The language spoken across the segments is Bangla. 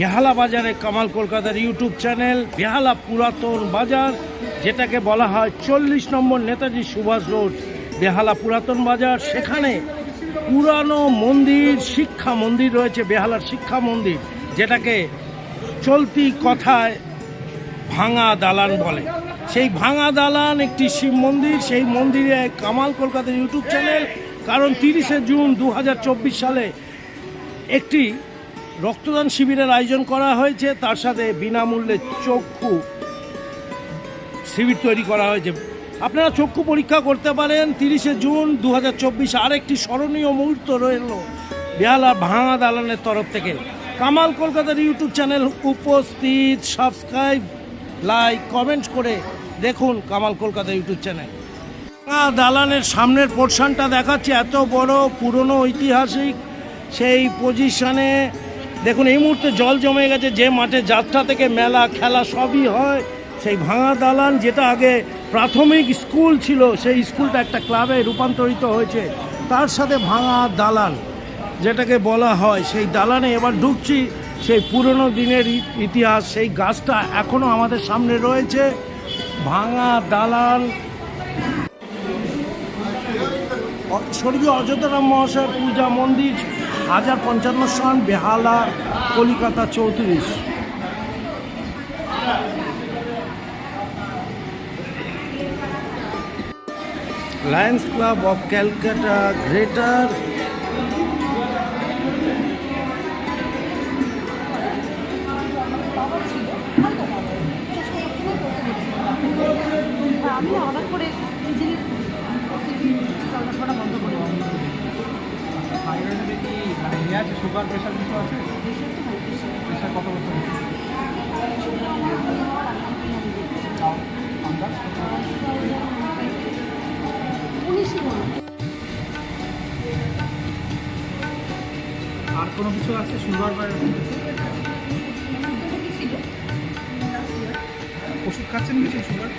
বেহালা বাজারে কামাল কলকাতার ইউটিউব চ্যানেল, বেহালা পুরাতন বাজার, যেটাকে বলা হয় চল্লিশ নম্বর নেতাজি সুভাষ রোড। বেহালা পুরাতন বাজার, সেখানে পুরানো মন্দির, শিক্ষা মন্দির রয়েছে, বেহালার শিক্ষা মন্দির, যেটাকে চলতি কথায় ভাঙা দালান বলে। সেই ভাঙা দালান একটি শিব মন্দির, সেই মন্দিরে কামাল কলকাতার ইউটিউব চ্যানেল, কারণ তিরিশে জুন দু হাজার চব্বিশ সালে একটি রক্তদান শিবিরের আয়োজন করা হয়েছে। তার সাথে বিনামূল্যে চক্ষু শিবির তৈরি করা হয়েছে। আপনারা চক্ষু পরীক্ষা করতে পারেন। তিরিশে জুন দু হাজার চব্বিশ আরেকটি স্মরণীয় মুহূর্ত রইল বেহালা ভাঙা দালানের তরফ থেকে। কামাল কলকাতার ইউটিউব চ্যানেল উপস্থিত। সাবস্ক্রাইব, লাইক, কমেন্ট করে দেখুন কামাল কলকাতা ইউটিউব চ্যানেল। ভাঙা দালানের সামনের পোর্শনটা দেখাচ্ছে। এত বড়, পুরনো, ঐতিহাসিক সেই পজিশনে দেখুন, এই মুহূর্তে জল জমে গেছে, যে মাঠে যাত্রা থেকে মেলা, খেলা সবই হয়। সেই ভাঙা দালান যেটা আগে প্রাথমিক স্কুল ছিল, সেই স্কুলটা একটা ক্লাবে রূপান্তরিত হয়েছে। তার সাথে ভাঙা দালান, যেটাকে বলা হয়, সেই দালানে এবার ঢুকছি। সেই পুরনো দিনের ইতিহাস, সেই গাছটা এখনও আমাদের সামনে রয়েছে। ভাঙা দালান। স্বর্গীয় অযোধ্যারাম মহাশয়ের পূজা মন্দির হাজার পঞ্চান্ন সন বেহালা কলিকাতা চৌত্রিশ। Lions club of Calcutta greater আছে সুগার প্রেশার কিছু আছে প্রেশার কত বছর। আর কোনো কিছু আছে সুগার বা। ওষুধ খাচ্ছেন কিছু সুগার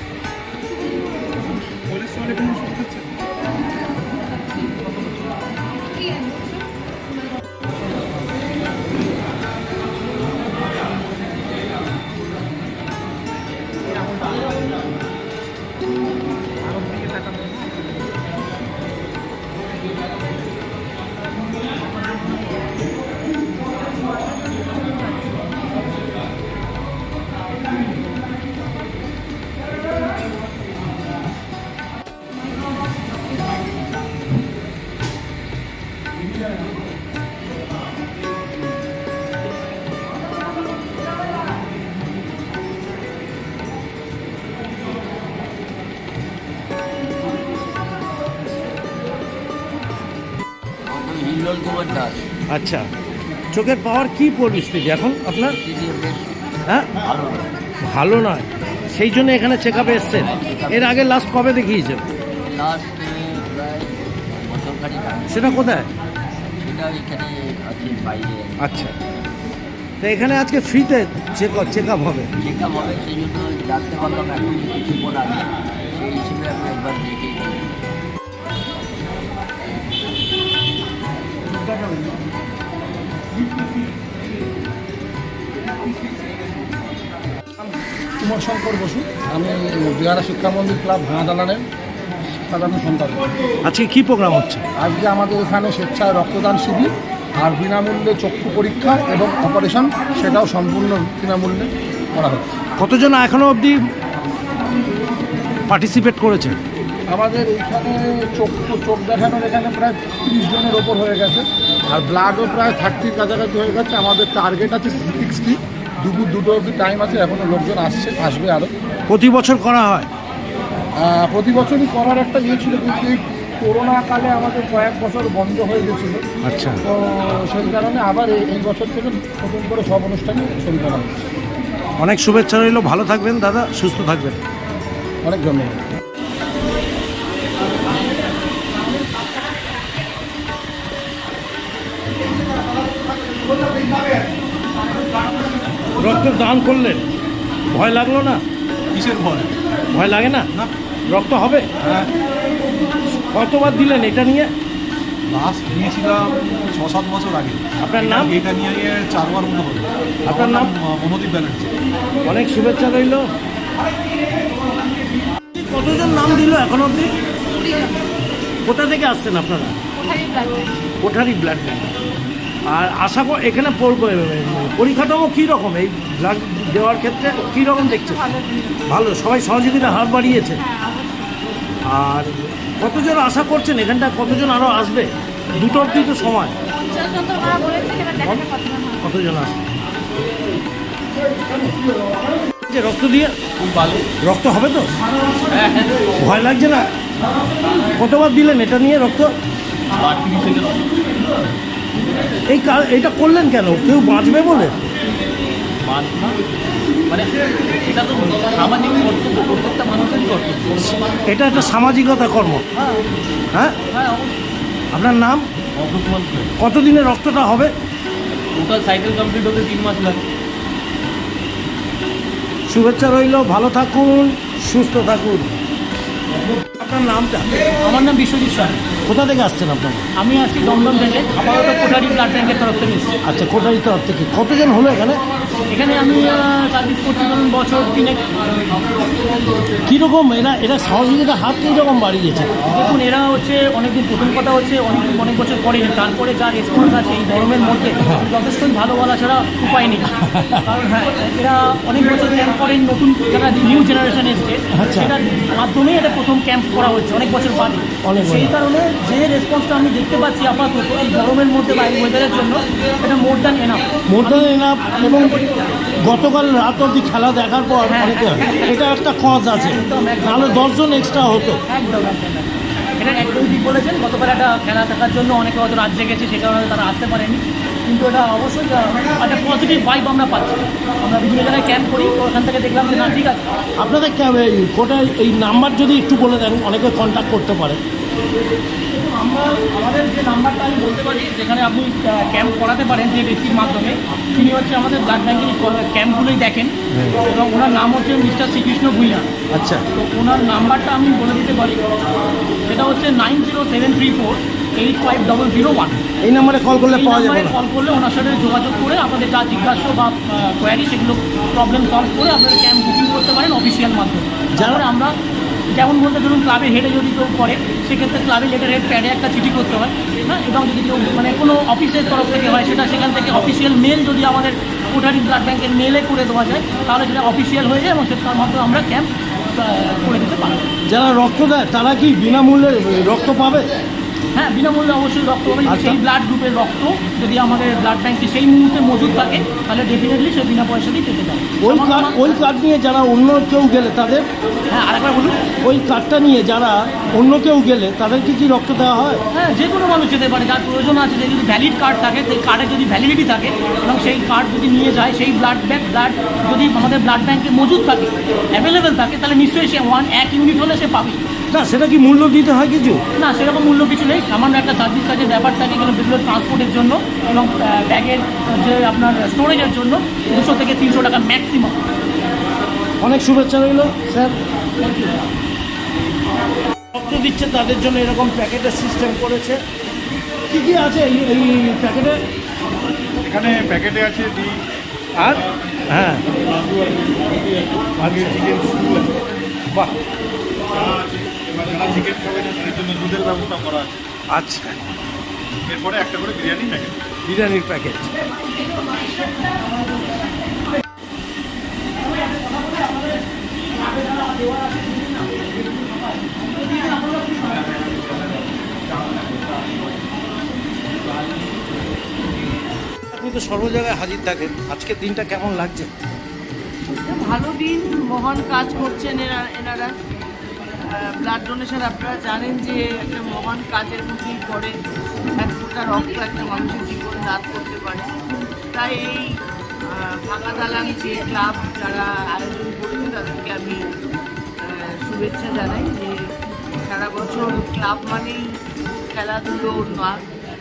কোলেস্ট্রলে কোনো ওষুধ খাচ্ছেন দাস। আচ্ছা। চোখের পাওয়ার কি পরিস্থিতি? এখন আপনার? হ্যাঁ? ভালো নয়। সেই জন্য এখানে চেক আপে এসছেন। এর আগে লাস্ট কবে দেখিয়েছেন? সেটা কোথায়? আচ্ছা। তো এখানে আজকে ফ্রিতে চেক চেক আপ হবে? চেক আপ হবে সেই জন্য জানতে পারলাম এখন আগে সেই হিসেবে আমি একবার কুমার শঙ্কর বসু আমি বিহারা শিক্ষা মন্দির ক্লাব ভাঙা দালানের সাধারণ সন্তান আজকে কি প্রোগ্রাম হচ্ছে? আজকে আমাদের এখানে স্বেচ্ছায় রক্তদান শিবির আর বিনামূল্যে চক্ষু পরীক্ষা এবং অপারেশন সেটাও সম্পূর্ণ বিনামূল্যে করা হচ্ছে। কতজন এখনও অবধি পার্টিসিপেট করেছে আমাদের এইখানে চোখ চোখ দেখানোর এখানে প্রায় তিরিশ জনের ওপর হয়ে গেছে। আর ব্লাডও প্রায় থার্টির কাছাকাছি হয়ে গেছে। আমাদের টার্গেট আছে সিক্সটি দুপুর দুটো অবধি টাইম আছে এখনও লোকজন আসছে আসবে আরও প্রতি বছর করা হয়? প্রতি বছরই করার একটা ইয়ে ছিল কিন্তু এই করোনা কালে আমাদের কয়েক বছর বন্ধ হয়ে গেছিল। আচ্ছা। তো সেই কারণে আবার এই এই বছর থেকে নতুন করে সব অনুষ্ঠানে শুরু করা হচ্ছে। অনেক শুভেচ্ছা রইল। ভালো থাকবেন দাদা সুস্থ থাকবেন। অনেক ধন্যবাদ। রক্ত দান করলেন ভয় লাগল না? কিসের ভয়? ভয় লাগে না? না। রক্ত হবে? হ্যাঁ। কতবার দিলেন এটা নিয়ে? লাস্ট দিয়েছিলাম ছ সাত বছর আগে। আপনার নাম? এটা নিয়ে নিয়ে চারবার মতো হলো আপনার নাম? মনোদীপ ব্যানার্জি। অনেক শুভেচ্ছা রইল। কতজন নাম দিল এখন অবধি? কোথা থেকে আসছেন আপনারা? Kothari blood bank. আর আশা কর এখানে পর- পরিকাঠামো কী রকম এই ব্লাড দেওয়ার ক্ষেত্রে কী রকম দেখছে? ভালো। সবাই সহযোগিতা হার বাড়িয়েছে। হ্যাঁ আর কতজন আশা করছেন এখানটা কতজন আরও আসবে? দুটো অবধি তো সময়। কতজন আসবে? যে রক্ত দিয়ে রক্ত হবে তো? ভয় লাগছে না? কতবার দিলেন এটা নিয়ে রক্ত? এই এটা করলেন কেন? কেউ বাঁচবে বলে? মানে এটা তো সামাজিক কর্তব্য প্রত্যেকটা মানুষেরই কর্তব্য। এটা একটা সামাজিকতা কর্ম। হ্যাঁ? হ্যাঁ আপনার নাম? অগ্রকুমার কতদিনে রক্তটা হবে? টোটাল সাইকেল কমপ্লিট হতে তিন মাস লাগে শুভেচ্ছা রইল ভালো থাকুন সুস্থ থাকুন। আপনার নামটা? আমার নাম বিশ্বজিৎ স্যার কোথা থেকে আসছেন আপনারা? আমি আসছি দমদম থেকে। আপাতত কোটারি ব্লাড ব্যাংকের তরফ থেকে এসেছি। আচ্ছা কোটারি তরফ থেকে। কতজন হলো এখানে? এখানে আমি সার্ভিস করছি ধরুন বছর তিনেক। কীরকম এরা এরা সহযোগিতা হাত কীরকম বাড়িয়েছে দেখুন এরা হচ্ছে অনেকদিন প্রথম কথা হচ্ছে অনেক অনেক বছর পরে তারপরে যা রেসপন্স আছে এই গরমের মধ্যে যথেষ্টই ভালো বলা ছাড়া উপায় নেই। কারণ হ্যাঁ এরা অনেক বছর ক্যাম্প করেন নতুন যারা নিউ জেনারেশন এসছে। সেটার মাধ্যমেই এটা প্রথম ক্যাম্প করা হচ্ছে অনেক বছর বাদে। অনেক সেই কারণে যে রেসপন্সটা আমি দেখতে পাচ্ছি আপাতত এই গরমের মধ্যে বা এই ওয়েদারের জন্য এটা মোর দ্যান এনাফ মোটান এনাফ এবং গতকাল রাত অবধি খেলা দেখার পর হ্যাঁ, অনেকে এটা একটা কজ আছে। একদম, একদম। নাহলে দশজন এক্সট্রা হতো। একদম একদম একদম। এটা একদমই ঠিক বলেছেন গতকাল একটা খেলা দেখার জন্য অনেকে হয়তো রাত জেগেছে সে কারণে তারা আসতে পারেনি। কিন্তু এটা অবশ্যই একটা পজিটিভ ভাইব আমরা পাচ্ছি। আমরা বিভিন্ন জায়গায় ক্যাম্প করি ওখান থেকে দেখলাম যে না ঠিক আছে। আপনাদের কোটায় এই নাম্বার যদি একটু বলে দেন অনেকে কন্ট্যাক্ট করতে পারে। আমরা আমাদের যে নাম্বারটা আমি বলতে পারি যেখানে আপনি ক্যাম্প করাতে পারেন যে ব্যক্তির মাধ্যমে তিনি হচ্ছে আমাদের ব্লাড ব্যাঙ্কের ক্যাম্পগুলোই দেখেন এবং ওনার নাম হচ্ছে মিস্টার শ্রীকৃষ্ণ ভুইয়া। আচ্ছা। তো ওনার নাম্বারটা আমি বলে দিতে পারি সেটা হচ্ছে nine zero seven three four eight five double zero one. এই নাম্বারে কল করলে পাওয়া যাবে কল করলে ওনার সাথে যোগাযোগ করে আপনাদের যা জিজ্ঞাসা বা কোয়ারি সেগুলো প্রবলেম সলভ করে আপনারা ক্যাম্প বুকিং করতে পারেন অফিসিয়াল মাধ্যমে। যারা আমরা যেমন বলতে ধরুন ক্লাবের হেডে যদি কেউ করে সেক্ষেত্রে ক্লাবের লেটার হেড প্যাডে একটা চিঠি করতে হয় হ্যাঁ? এবং যদি কেউ মানে কোনো অফিসের তরফ থেকে হয়, সেটা সেখান থেকে অফিসিয়াল মেল যদি আমাদের কোটারি ব্লাড ব্যাঙ্কের মেলে করে দেওয়া যায়, তাহলে সেটা অফিসিয়াল হয়ে যায় এবং সেটার মাধ্যমে আমরা ক্যাম্প করে দিতে পারি যারা রক্ত দেয়, তারা কি বিনামূল্যে রক্ত পাবে? হ্যাঁ বিনামূল্যে অবশ্যই রক্ত হবে আচ্ছা। সেই ব্লাড গ্রুপের রক্ত যদি আমাদের ব্লাড ব্যাংকে সেই মুহূর্তে মজুদ থাকে তাহলে ডেফিনেটলি সে বিনা পয়সাতেই পেতে পারে। ওই কার্ড ওই কার্ড নিয়ে যারা অন্য কেউ গেলে তাদের হ্যাঁ আরেকবার বলুন। ওই কার্ডটা নিয়ে যারা অন্য কেউ গেলে তাদেরকে কি রক্ত দেওয়া হয়? হ্যাঁ যে কোনো মানুষ যেতে পারে যার প্রয়োজন আছে যে যদি ভ্যালিড কার্ড থাকে সেই কার্ডে যদি ভ্যালিডিটি থাকে এবং সেই কার্ড যদি নিয়ে যায় সেই ব্লাড ব্যাংক ব্লাড যদি আমাদের ব্লাড ব্যাংকে মজুদ থাকে অ্যাভেলেবেল থাকে তাহলে নিশ্চয়ই সে ওয়ান এক ইউনিট হলে সে পাবে না সেটা কি মূল্য দিতে হয় কিছু না সেরকম মূল্য কিছু নেই সামান্য একটা সার্ভিস চার্জের ব্যাপার থাকে কিন্তু বিভিন্ন ট্রান্সপোর্টের জন্য এবং ব্যাগের যে আপনার স্টোরেজের জন্য দুশো থেকে তিনশো টাকা ম্যাক্সিমাম অনেক শুভেচ্ছা রইল স্যার রক্ত দিচ্ছে তাদের জন্য এরকম প্যাকেটের সিস্টেম করেছে কি কি আছে এই এই প্যাকেটে এখানে প্যাকেটে আছে ডিম আর হ্যাঁ চিকেন বাহ চিকেন জন্য দুধের ব্যবস্থা করা আছে। আচ্ছা। এরপরে একটা করে বিরিয়ানি প্যাকেট বিরিয়ানির প্যাকেট আপনি তো সর্ব জায়গায় হাজির থাকেন। আজকের দিনটা কেমন লাগছে? ভালো দিন মহান কাজ করছেন এনারা। ব্লাড ডোনেশন আপনারা জানেন যে একটা মহান কাজের মধ্যেই পড়ে। এক ফোঁটা রক্ত একটা মানুষের জীবন দান করতে পারে। তাই এই ভাঙা দালান যে ক্লাব যারা আয়োজন করেছে, তাদেরকে আমি শুভেচ্ছা জানাই যে সারা বছর ক্লাব মানেই খেলাধুলো না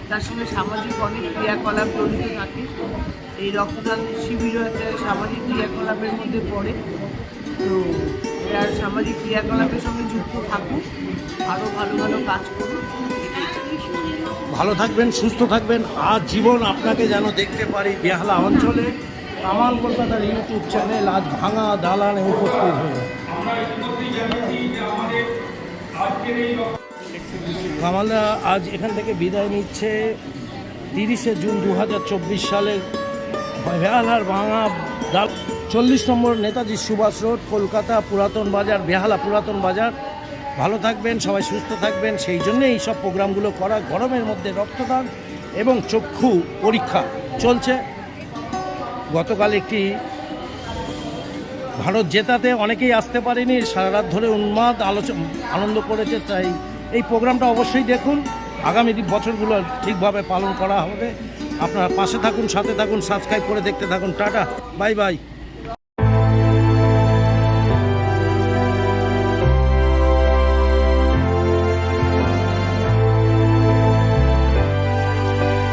তার সঙ্গে সামাজিক অনেক ক্রিয়াকলাপ জড়িত থাকে। এই রক্তদান শিবিরও একটা সামাজিক ক্রিয়াকলাপের মধ্যে পড়ে। তো এরা সামাজিক ক্রিয়াকলাপের সঙ্গে যুক্ত থাকুক আরও ভালো ভালো কাজ ভালো থাকবেন, সুস্থ থাকবেন। আর জীবন আপনাকে যেন দেখতে পারি বেহালা অঞ্চলে। কামাল কলকাতার ইউটিউব চ্যানেল আজ ভাঙা দালানে উপস্থিত হয়ে কামালদা আজ এখান থেকে বিদায় নিচ্ছে তিরিশে জুন দু হাজার চব্বিশ সালের বেহালার ভাঙা ডাল চল্লিশ নম্বর নেতাজি সুভাষ রোড, কলকাতা পুরাতন বাজার, বেহালা পুরাতন বাজার। ভালো থাকবেন, সবাই সুস্থ থাকবেন। সেই জন্য এই সব প্রোগ্রামগুলো করা, গরমের মধ্যে রক্তদান এবং চক্ষু পরীক্ষা চলছে। গতকাল একটি ভারত জেতাতে অনেকেই আসতে পারেনি, সারা রাত ধরে উন্মাদ আলোচনা আনন্দ করেছে, তাই এই প্রোগ্রামটা অবশ্যই দেখুন। আগামী বছরগুলো ঠিকভাবে পালন করা হবে। আপনারা পাশে থাকুন, সাথে থাকুন, সাবস্ক্রাইব করে দেখতে থাকুন। Tata, bye bye.